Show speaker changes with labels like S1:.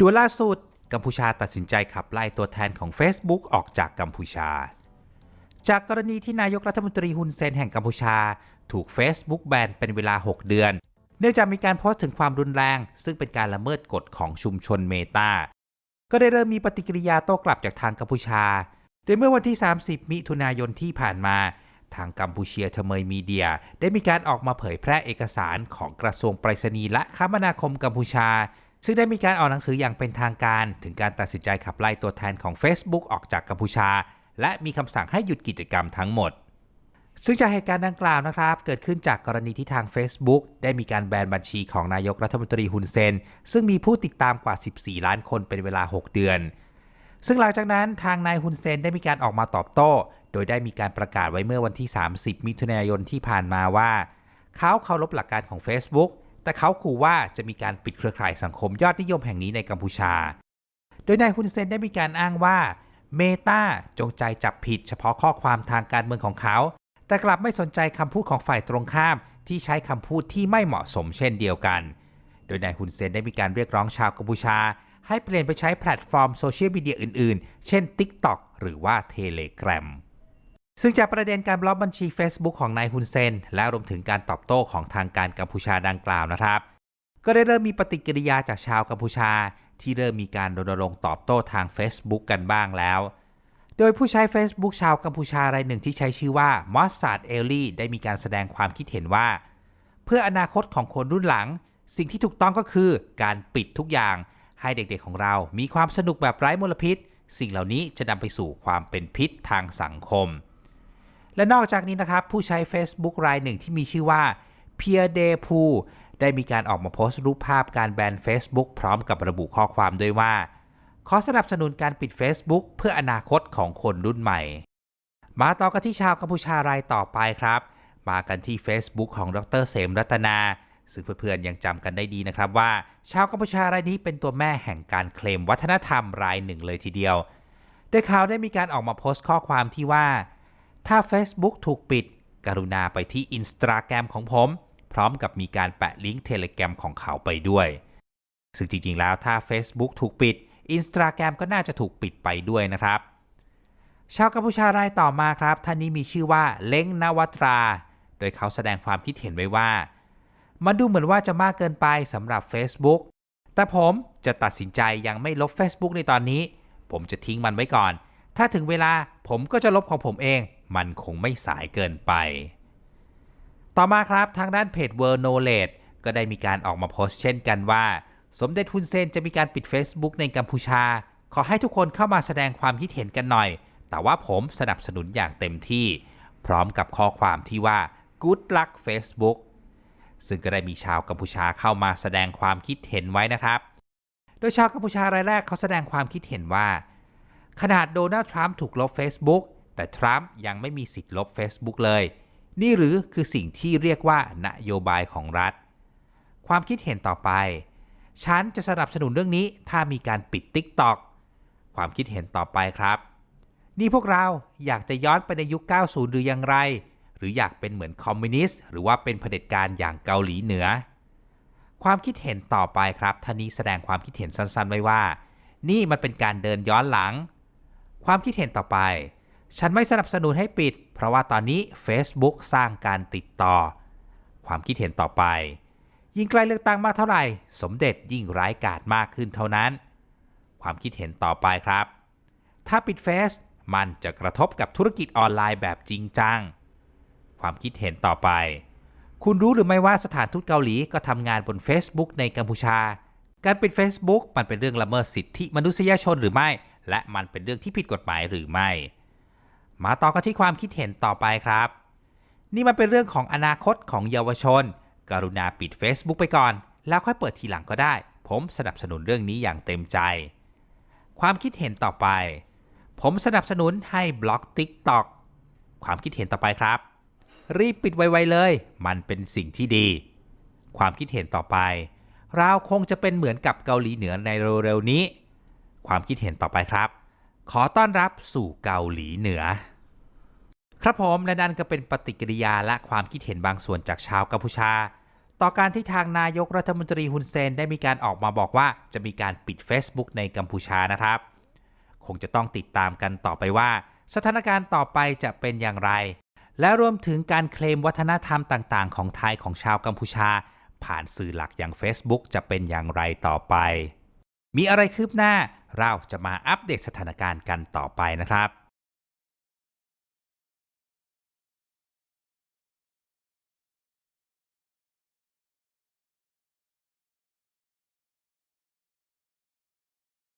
S1: ดูล่าสุดกัมพูชาตัดสินใจขับไล่ตัวแทนของ Facebook ออกจากกัมพูชา จากกรณีที่นายกรัฐมนตรีฮุนเซนแห่งกัมพูชา ถูก Facebook แบนเป็นเวลา 6 เดือน เนื่องจากมีการโพสต์ถึงความรุนแรง ซึ่งเป็นการละเมิดกฎของชุมชนเมตาก็ได้เริ่มมีปฏิกิริยาโต้กลับจากทางกัมพูชา โดยเมื่อวันที่ 30 มิถุนายนที่ผ่านมา ทางกัมพูเชียเทเมยมีเดีย ได้มีการออกมาเผยแพร่เอกสารของกระทรวงไปรษณีย์และคมนาคมกัมพูชา ซึ่งได้มีการออกหนังสืออย่างเป็นทางการ ถึงการตัดสินใจขับไล่ตัวแทนของ Facebook ออกจากกัมพูชา และมีคำสั่งให้หยุดกิจกรรมทั้งหมด ซึ่งจากเหตุการณ์ดังกล่าวนะครับ เกิดขึ้นจากกรณีที่ทาง Facebook ได้มีการแบนบัญชีของนายกรัฐมนตรีฮุนเซน ซึ่งมีผู้ติดตามกว่า 14 ล้านคนเป็นเวลา 6 เดือน ซึ่งหลังจากนั้นทางนายฮุนเซนได้มีการออกมาตอบโต้ โดยได้มีการประกาศไว้เมื่อวันที่ 30 มิถุนายนที่ผ่านมาว่า เขาเคารพหลักการของ Facebook แต่เขาขู่ว่าจะมีการปิดเครือข่ายสังคมยอดนิยมแห่งนี้ในกัมพูชา โดยนายฮุนเซนได้มีการอ้างว่าเมตาจงใจจับผิดเฉพาะข้อความทางการเมืองของเขา แต่กลับไม่สนใจคำพูดของฝ่ายตรงข้ามที่ใช้คำพูดที่ไม่เหมาะสมเช่นเดียวกัน โดยนายฮุนเซนได้มีการเรียกร้องชาวกัมพูชา ให้เปลี่ยนไปใช้แพลตฟอร์มโซเชียลมีเดียอื่นๆ เช่น TikTok หรือว่า Telegram ซึ่งจากประเด็นการบล็อกบัญชี Facebook ของนายฮุนเซน และรวมถึงการตอบโต้ของทางการกัมพูชาดังกล่าวนะครับ ก็ได้เริ่มมีปฏิกิริยาจากชาวกัมพูชา ที่เริ่มมีการรณรงค์ตอบโต้ทาง Facebook กันบ้างแล้ว โดยผู้ใช้ Facebook ชาวกัมพูชารายหนึ่งที่ใช้ชื่อว่ามอสซาดเอลลี่ได้มีการแสดงความคิดเห็นว่า เพื่ออนาคตของคนรุ่นหลัง สิ่งที่ถูกต้องก็คือการปิดทุกอย่าง ให้เด็กๆของเรา มีความสนุกแบบไร้มลพิษ สิ่งเหล่านี้จะนำไปสู่ความเป็นพิษทางสังคม และนอกจากนี้นะครับ ผู้ใช้ Facebook รายหนึ่งที่มีชื่อว่าเพียเดพูได้มีการออกมาโพสต์รูปภาพการแบน Facebook พร้อมกับระบุข้อความด้วยว่า ขอสนับสนุนการปิด Facebook เพื่ออนาคตของคนรุ่นใหม่ มาต่อกันที่ชาวกัมพูชารายต่อไปครับ มากันที่ Facebook ของดรเสมรัตนา ซึ่งเพื่อนๆยังจำกันได้ดีนะครับว่า ชาวกัมพูชารายนี้เป็นตัวแม่แห่งการเคลมวัฒนธรรมรายหนึ่งเลยทีเดียวโดยเขาได้มีการออกมาโพสต์ข้อความที่ว่า ถ้า Facebook ถูกปิด กรุณาไปที่ Instagram ของผม พร้อมกับมีการแปะลิงก์ Telegram ของเขาไปด้วย ซึ่งจริงๆ แล้วถ้า Facebook ถูกปิด Instagram ก็น่าจะถูกปิดไปด้วยนะครับ ชาวกัมพูชารายต่อมาครับ ท่านนี้มีชื่อว่าเล้งนวัตรา โดยเขาแสดงความคิดเห็นไว้ว่า มันดูเหมือนว่าจะมากเกินไปสำหรับ Facebook แต่ผมจะตัดสินใจยังไม่ลบ Facebook ในตอนนี้ ผมจะทิ้งมันไว้ก่อน ถ้าถึงเวลาผมก็จะลบของผมเอง มันคงไม่สายเกินไป ต่อมาครับทางด้านเพจ World Knowledge ก็ได้มีการออกมาโพสต์เช่นกันว่า สมเด็จฮุนเซนจะมีการปิด Facebook ในกัมพูชา ขอให้ทุกคนเข้ามาแสดงความคิดเห็นกันหน่อย แต่ว่าผมสนับสนุนอย่างเต็มที่ พร้อมกับข้อความที่ว่า Good luck Facebook ซึ่งก็ได้มีชาวกัมพูชาเข้ามาแสดงความคิดเห็นไว้นะครับ โดยชาวกัมพูชารายแรกเขาแสดงความคิดเห็นว่า ขนาดโดนัลด์ทรัมป์ถูกลบ Facebook แต่ทรัมป์ยังไม่มีสิทธิ์ลบ Facebook เลย นี่หรือคือสิ่งที่เรียกว่านโยบายของรัฐ ความคิดเห็นต่อไป ฉันจะสนับสนุนเรื่องนี้ถ้ามีการปิด TikTok ความคิดเห็นต่อไปครับ นี่พวกเราอยากจะย้อนไปในยุค 90 หรือยังไร หรืออยากเป็นเหมือนคอมมิวนิสต์หรือว่าเป็นเผด็จการอย่างเกาหลีเหนือ ความคิดเห็นต่อไปครับท่านี้แสดงความคิดเห็นสั้นๆ ไว้ว่า นี่มันเป็นการเดินย้อนหลัง ความคิดเห็นต่อไป ฉันไม่สนับสนุนให้ปิด เพราะว่าตอนนี้ Facebook สร้างการติดต่อ ความคิดเห็นต่อไป ยิ่งใกล้เลือกตั้งมากเท่าไหร่ สมเด็จยิ่งร้ายกาจมากขึ้นเท่านั้น ความคิดเห็นต่อไปครับ ถ้าปิดเฟซมันจะกระทบกับธุรกิจออนไลน์แบบจริงจัง ความคิดเห็นต่อไป คุณรู้หรือไม่ว่าสถานทูตเกาหลีก็ทำงานบน Facebook ในกัมพูชา การปิด Facebook มันเป็นเรื่องละเมิดสิทธิมนุษยชนหรือไม่ และมันเป็นเรื่องที่ผิดกฎหมายหรือไม่ มาต่อกันที่ความคิดเห็นต่อไปครับ นี่มันเป็นเรื่องของอนาคตของเยาวชน กรุณาปิด Facebook ไปก่อน แล้วค่อยเปิดทีหลังก็ได้ ผมสนับสนุนเรื่องนี้อย่างเต็มใจ ความคิดเห็นต่อไป ผมสนับสนุนให้บล็อก TikTok ความคิดเห็นต่อไปครับ รีบปิดไวๆเลย มันเป็นสิ่งที่ดี ความคิดเห็นต่อไป เราคงจะเป็นเหมือนกับเกาหลีเหนือในเร็วๆนี้ ความคิดเห็นต่อไปครับ ขอต้อนรับสู่เกาหลีเหนือ ครับผมและนั่นก็เป็นปฏิกิริยาและความคิดเห็นบางส่วนจากชาวกัมพูชา ต่อการที่ทางนายกรัฐมนตรีฮุนเซนได้มีการออกมาบอกว่าจะมีการปิด Facebook ในกัมพูชานะครับ คงจะต้องติดตามกันต่อไปว่า สถานการณ์ต่อไปจะเป็นอย่างไร และรวมถึงการเคลมวัฒนธรรมต่างๆ ของไทยของชาวกัมพูชา ผ่านสื่อหลักอย่าง Facebook จะเป็นอย่างไรต่อไป มีอะไรคืบหน้า เราจะมาอัปเดตสถานการณ์กันต่อไปนะครับ